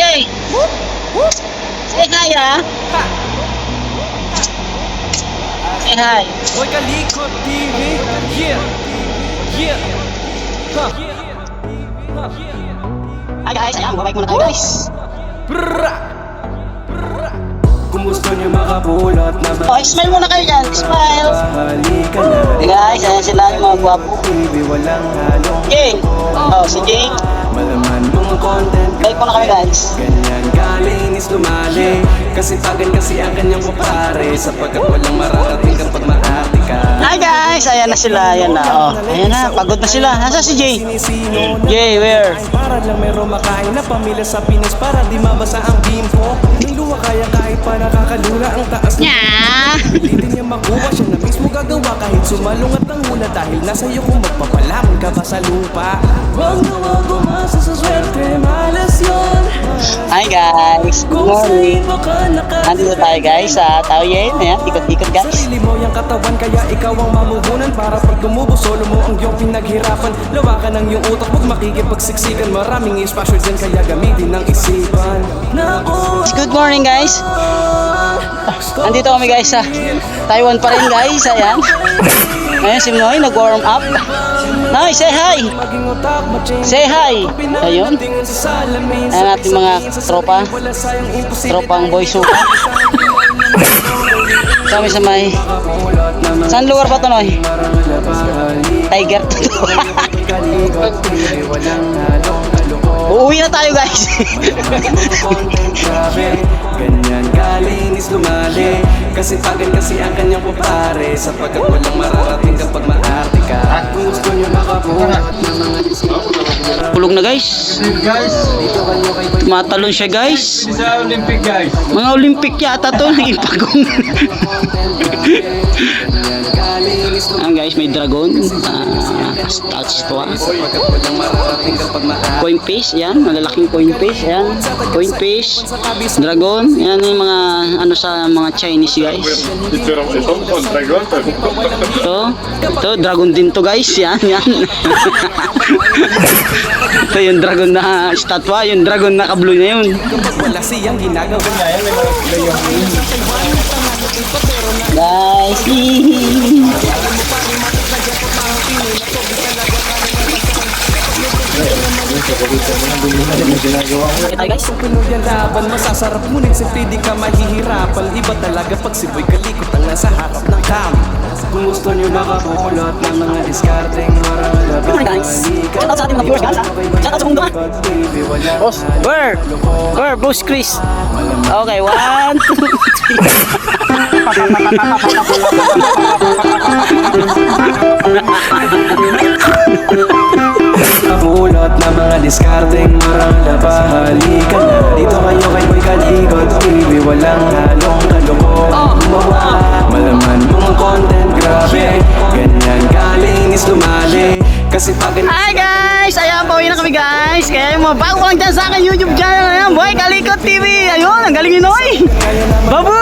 Okay. Say hi, ah. Say hi. Hoy Kalikot TV Yeah Yeah Ha Hi guys, ayan, babay muna tayo guys. Brrra Kumusta niyo makapulot na Oh, smile muna kayo dyan, smile. Halika na guys, ayan sila yung mga gwapo. TV walang halong Jing. Oh, si Jing. Malaman mong content Balik muna kami guys. Ganyan kalinis lumali Kasi pagan kasi ang kanyang kupare Sapagkat walang mararating kapag maarte ka Hi guys, ayan na sila, ayan na. Oh, ayan na, pagod na sila. Nasa si Jay? Jay, where? Para lang meron makain na pamilya sa Pinas Para di mabasa ang bimpo Nang luwa kaya kahit pa nakakalula ang taas ng Nya! Hindi niya makuha siya na mismo gagawa kahit sumalungat ang hula Dahil nasa iyo kung magpapalamon ka ba sa lupa Huwag na huwag umasa sa swerte, malas yun Hi guys, good morning. Nandito tayo guys sa Taoyen. Ayan, ikot-ikot guys. Sarili mo yung katawan kaya ikaw ang mamuhunan Para pag tumubo solo mo ang iyong pinaghirapan Lawakan ang iyong utak huwag makikipagsiksikan Maraming espasyo dyan kaya gamitin ng isipan Good morning guys. Nandito kami guys sa Taiwan pa rin guys. Ayan. Ayan si Noy, nag-warm up. Noy, say hi. Say hi. Ayun. Ayan natin mga tropa. Tropang boy suka. Kami sa may... Saan lugar pa to Noy? Tiger to. Uuwi na tayo guys. Ganyan kalinis lumali Kasi pagan kasi ang kanyang pupare Sapagkat walang mararating kapag maarte ka Tulog na guys. Guys, dito kayo kay Matalon siya guys. sa Olympic guys. Mga Olympic yata to. Naging pagong. Ayan guys, may dragon. Ah, to ah. Kapag maarte Coin fish, yan. Malalaking coin fish, yan. Coin fish, dragon. Yan yung mga ano sa mga Chinese guys. Ito ito on dragon. Din to guys. Yan, yan. ito yung dragon na statwa, yung dragon na kabloy na yun. Wala siyang ginagawa Kita guys. Kung pinuod yan laban, masasarap ngunit simple di ka mahihirapan Iba talaga pag si Boy Kalikot ang nasa harap ng cam Kung gusto nyo makapulot ng mga diskarteng maralaban Good morning, guys. Shout out sa ating mga viewers, guys, ha? Shout out sa mundo, ha? Boss, where? Where, Boss Chris? Okay, one, two, three. Kapulot ng mga diskarteng maralaban Halika na dito kayo kay Boy Kalikot TV Walang halong kalokohan Malaman mong content, grabe Ganyan kalinis lumali Kasi pag Hi guys! Ayan, pauwi na kami guys. Kaya mga bago lang dyan sa akin YouTube channel. Ayan, Boy Kalikot TV. Ayun, ang galing yun, oy! Babu!